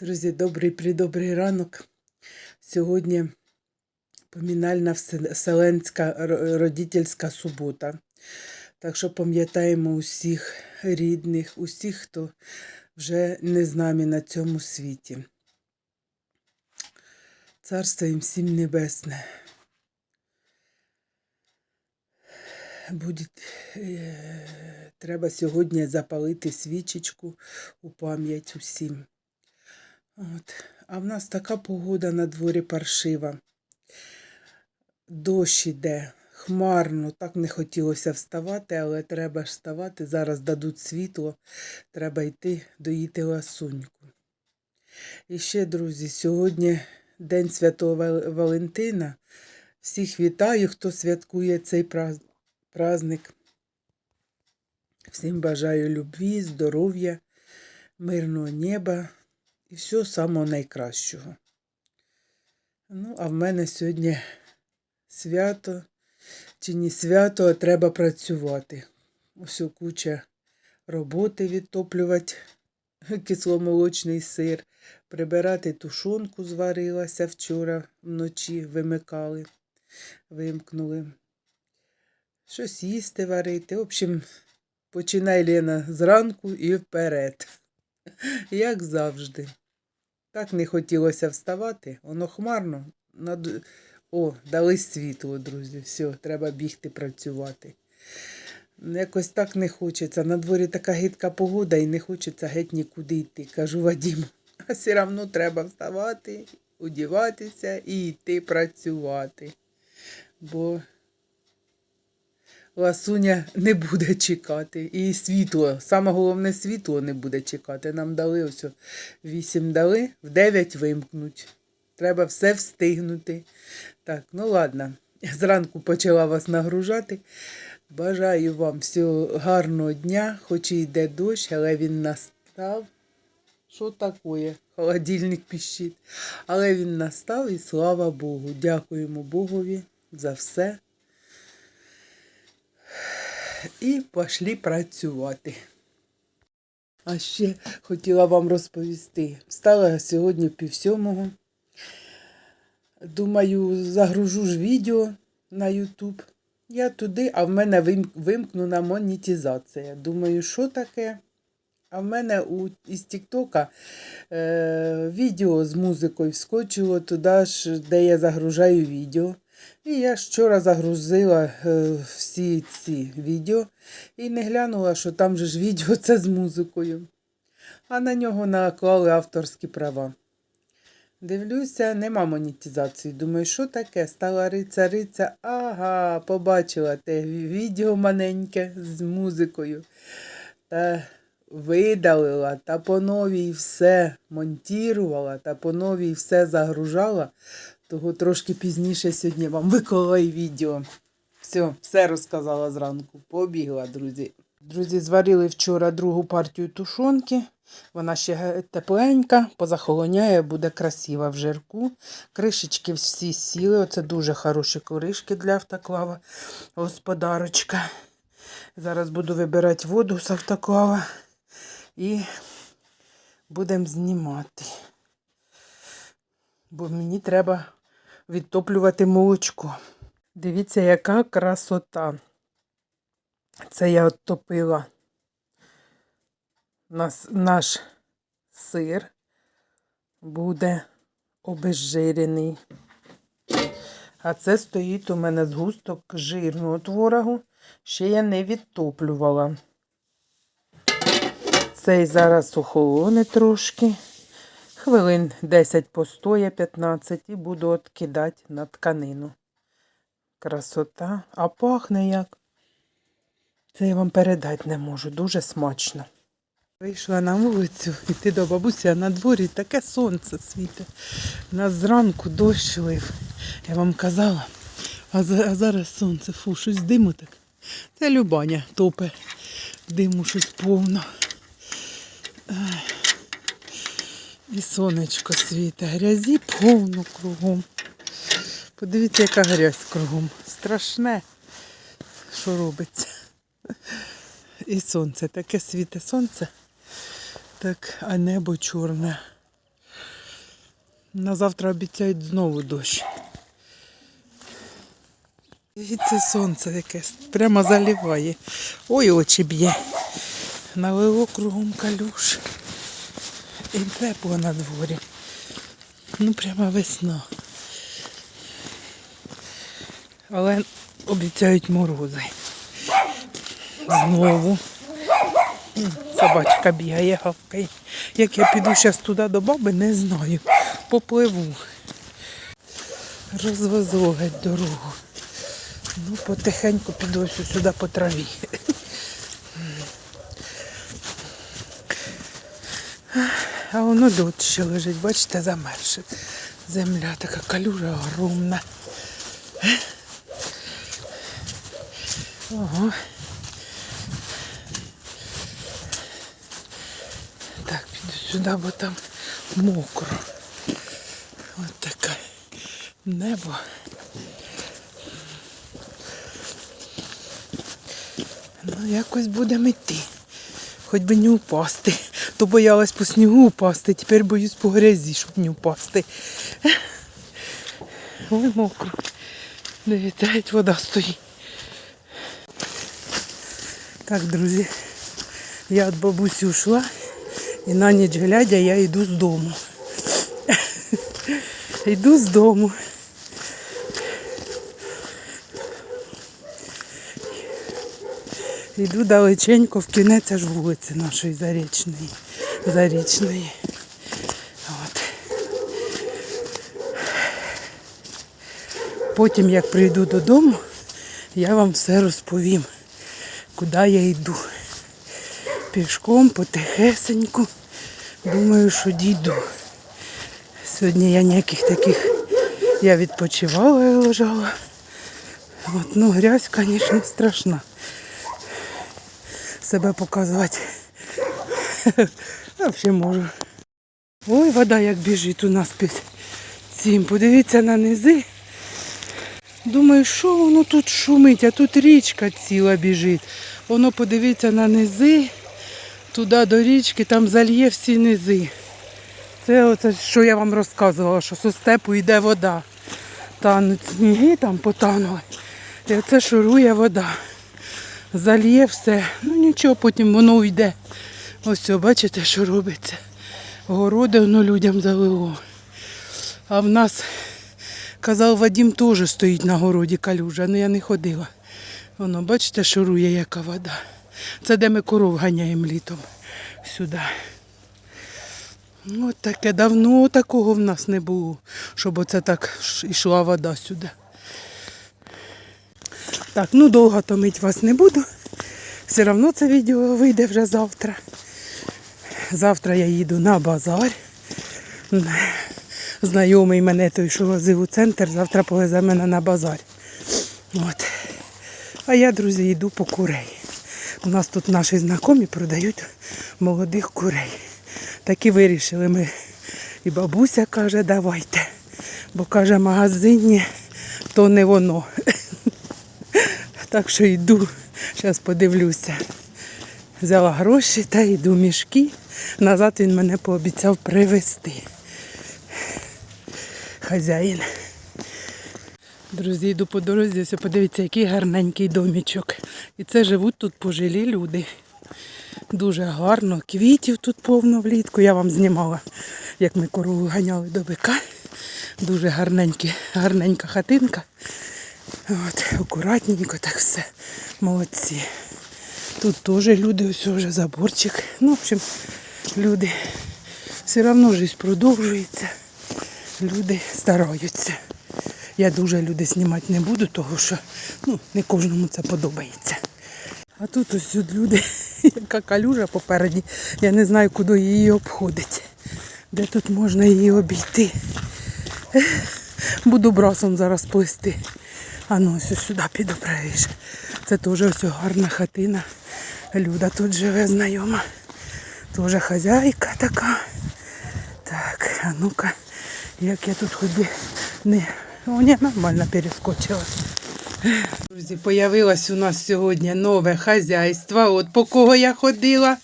Друзі, добрий придобрий ранок. Сьогодні помінальна Вселенська ро- родительська субота. Так що пам'ятаємо усіх рідних, усіх, хто вже не з нами на цьому світі. Царство їм всім небесне. Буде, треба сьогодні запалити свічечку у пам'ять усім. От. А в нас така погода на дворі паршива. Дощ іде, хмарно, так не хотілося вставати, але треба ж вставати. Зараз дадуть світло, треба йти доїти ласуньку. І ще, друзі, сьогодні День Святого Валентина. Всіх вітаю, хто святкує цей праз- праздник. Всім бажаю любві, здоров'я, мирного неба і всього самого найкращого. Ну, а в мене сьогодні свято, чи не свято, а треба працювати. Ось куча роботи відтоплювати кисломолочний сир, прибирати тушонку зварилася вчора вночі, вимикали, вимкнули. Щось їсти варити. В общем, починай Лена зранку і вперед. Як завжди. Так не хотілося вставати, воно хмарно. Над... О, дали світло, друзі. Все, треба бігти працювати. Якось так не хочеться. На дворі така гидка погода і не хочеться геть нікуди йти. Кажу Вадіму, а все одно треба вставати, одіватися і йти працювати. Бо Ласуня не буде чекати. І світло, саме головне світло не буде чекати. Нам дали ось о, вісім дали, в дев'ять вимкнуть. Треба все встигнути. Так, ну ладно. Зранку почала вас нагружати. Бажаю вам всього гарного дня, хоч і йде дощ, але він настав. Що таке? Холодильник піщить. Але він настав і слава Богу. Дякуємо Богові за все. І пішли працювати. А ще хотіла вам розповісти. Встала сьогодні пів сьомого. Думаю, загружу ж відео на YouTube. Я туди, а в мене вим- вимкнена монетизація. Думаю, що таке? А в мене у, із Тіктока е, відео з музикою вскочило туди ж, де я загружаю відео. І я вчора загрузила е, всі ці відео і не глянула, що там же ж відео це з музикою. А на нього наклали авторські права. Дивлюся, нема монетизації. Думаю, що таке? Стала риця, риця. Ага, побачила те відео маленьке з музикою. Та видалила, та по новій все монтірувала, та по новій все загружала. Того трошки пізніше сьогодні вам виклала відео. Все, все розказала зранку. Побігла, друзі. Друзі, зварили вчора другу партію тушонки. Вона ще тепленька, позахолоняє, буде красива в жирку. Кришечки всі сіли. Оце дуже хороші кришки для автоклава. Господарочка. Зараз буду вибирати воду з автоклава і будемо знімати. Бо мені треба відтоплювати молочко. Дивіться, яка красота. Це я оттопила нас, наш сир буде обезжирений. А це стоїть у мене згусток жирного творогу. Ще я не відтоплювала. Цей зараз охолоне трошки. Хвилин 10 постоє, 15 і буду откидати на тканину. Красота. А пахне як. Це я вам передати не можу. Дуже смачно. Вийшла на вулицю, йти до бабусі, а на дворі таке сонце світить. Нас зранку дощ лив. Я вам казала. А, за- а зараз сонце, фу, щось диму так. Це Любаня топе. Диму щось повно. Ай. І сонечко світить. Грязі повно кругом. Подивіться, яка грязь кругом. Страшне, що робиться. І сонце, таке світе сонце. Так, а небо чорне. На завтра обіцяють знову дощ. Це сонце якесь прямо заливає. Ой, очі б'є. Налило кругом калюш. І тепло на дворі. Ну, прямо весна. Але обіцяють морози. Знову. Собачка бігає, гавкає. Як я піду зараз туди до баби, не знаю. Попливу. Розвезло геть дорогу. Ну, потихеньку піду сюди по траві. А воно льот ще лежить, бачите, замерше. Земля така калюжа огромна. Ого. Так, піду сюди, бо там мокро. Ось таке небо. Ну, якось будемо йти. Хоч би не упасти. То боялась по снігу упасти, тепер боюсь по грязі, щоб не впасти. Ой, мокро. Дивіться, геть вода стоїть. Так, друзі, я від бабусі ушла і на ніч глядя я йду з дому. Йду з дому. Йду далеченько в кінець аж вулиці нашої зарічної. Зарічної. От. Потім, як прийду додому, я вам все розповім, куди я йду. Пішком, потихесеньку. Думаю, що дійду. Сьогодні я ніяких таких, я відпочивала і лежала. От, ну, грязь, звісно, страшна. Себе показувати. Взагалі можу. Ой, вода як біжить у нас під цим. Подивіться на низи. Думаю, що воно тут шумить, а тут річка ціла біжить. Воно подивіться на низи, туди до річки, там зальє всі низи. Це оце, що я вам розказувала, що з степу йде вода. Тануть сніги там потанули. І оце шурує вода. Зальє все. Ну нічого, потім воно уйде. Ось бачите, що робиться. Городи воно людям залило. А в нас, казав, Вадім теж стоїть на городі калюжа, але я не ходила. Воно, бачите, шурує, яка вода. Це де ми коров ганяємо літом сюди. Ось таке давно такого в нас не було, щоб оце так йшла вода сюди. Так, ну довго томить вас не буду. Все одно це відео вийде вже завтра. Завтра я їду на базар. Знайомий мене той, що возив у центр, завтра повезе мене на базар. От. А я, друзі, йду по курей. У нас тут наші знайомі продають молодих курей. Так і вирішили ми. І бабуся каже, давайте. Бо каже, магазині то не воно. Так що йду, зараз подивлюся. Взяла гроші та йду мішки. Назад він мене пообіцяв привезти. Хазяїн. Друзі, йду по дорозі, ось подивіться, який гарненький домічок. І це живуть тут пожилі люди. Дуже гарно. Квітів тут повно влітку. Я вам знімала, як ми корову ганяли до бика. Дуже гарненькі, гарненька хатинка. От, акуратненько так все. Молодці. Тут теж люди, ось вже заборчик. Ну, в общем, люди. Все одно життя продовжується. Люди стараються. Я дуже люди знімати не буду, тому що ну, не кожному це подобається. А тут ось тут люди, яка калюжа попереді. Я не знаю, куди її обходить. Де тут можна її обійти. Буду брасом зараз плести. А ну ось сюди піду. Це теж ось гарна хатина. Люда тут живе знайома. Теж хазяйка така. Так, а ну-ка, як я тут ході не. О, ні, нормально перескочила. Друзі, появилось у нас сьогодні нове хазяйство. От по кого я ходила.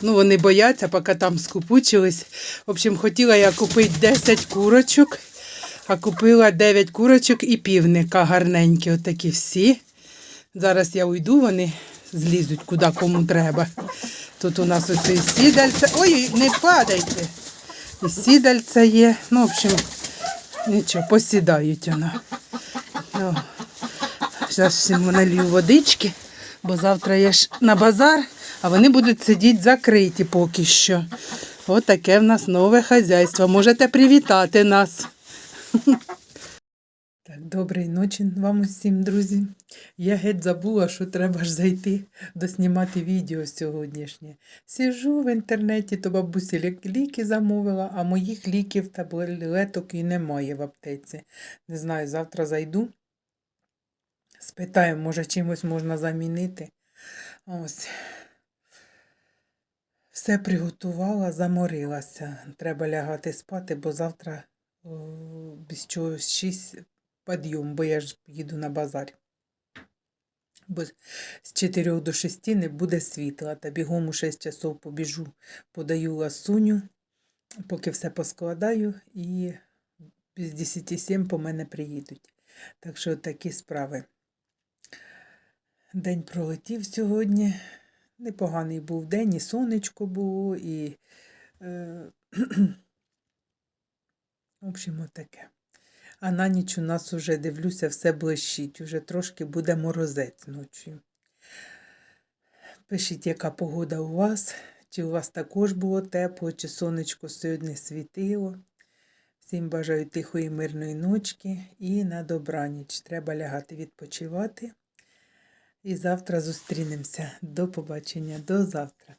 Ну, вони бояться, поки там скупучились. В общем, хотіла я купити 10 курочок, а купила 9 курочок і півника гарненькі, отакі всі. Зараз я уйду, вони злізуть куди кому треба. Тут у нас ось і сідальце. Ой, не падайте. І сідальце є. Ну, в общем, нічого, посідають воно. Ну, зараз всім налью водички, бо завтра є ж на базар, а вони будуть сидіти закриті поки що. Ось таке в нас нове хазяйство. Можете привітати нас. Так, доброї ночі вам усім, друзі. Я геть забула, що треба ж зайти доснімати відео сьогоднішнє. Сижу в інтернеті, то бабусі ліки замовила, а моїх ліків таблеток і немає в аптеці. Не знаю, завтра зайду. Спитаю, може, чимось можна замінити. Ось. Все приготувала, заморилася. Треба лягати спати, бо завтра без чогось шість підйом, бо я ж їду на базар. Бо з 4 до 6 не буде світла, та бігом у 6 часов побіжу, подаю ласуню, поки все поскладаю, і без 10 7 по мене приїдуть. Так що такі справи. День пролетів сьогодні. Непоганий був день, і сонечко було, і. Е, в общем, отаке. А на ніч у нас уже, дивлюся, все блищить. Уже трошки буде морозець ночі. Пишіть, яка погода у вас, чи у вас також було тепло, чи сонечко сьогодні світило. Всім бажаю тихої, мирної ночки і на добраніч. Треба лягати відпочивати. І завтра зустрінемося. До побачення, до завтра.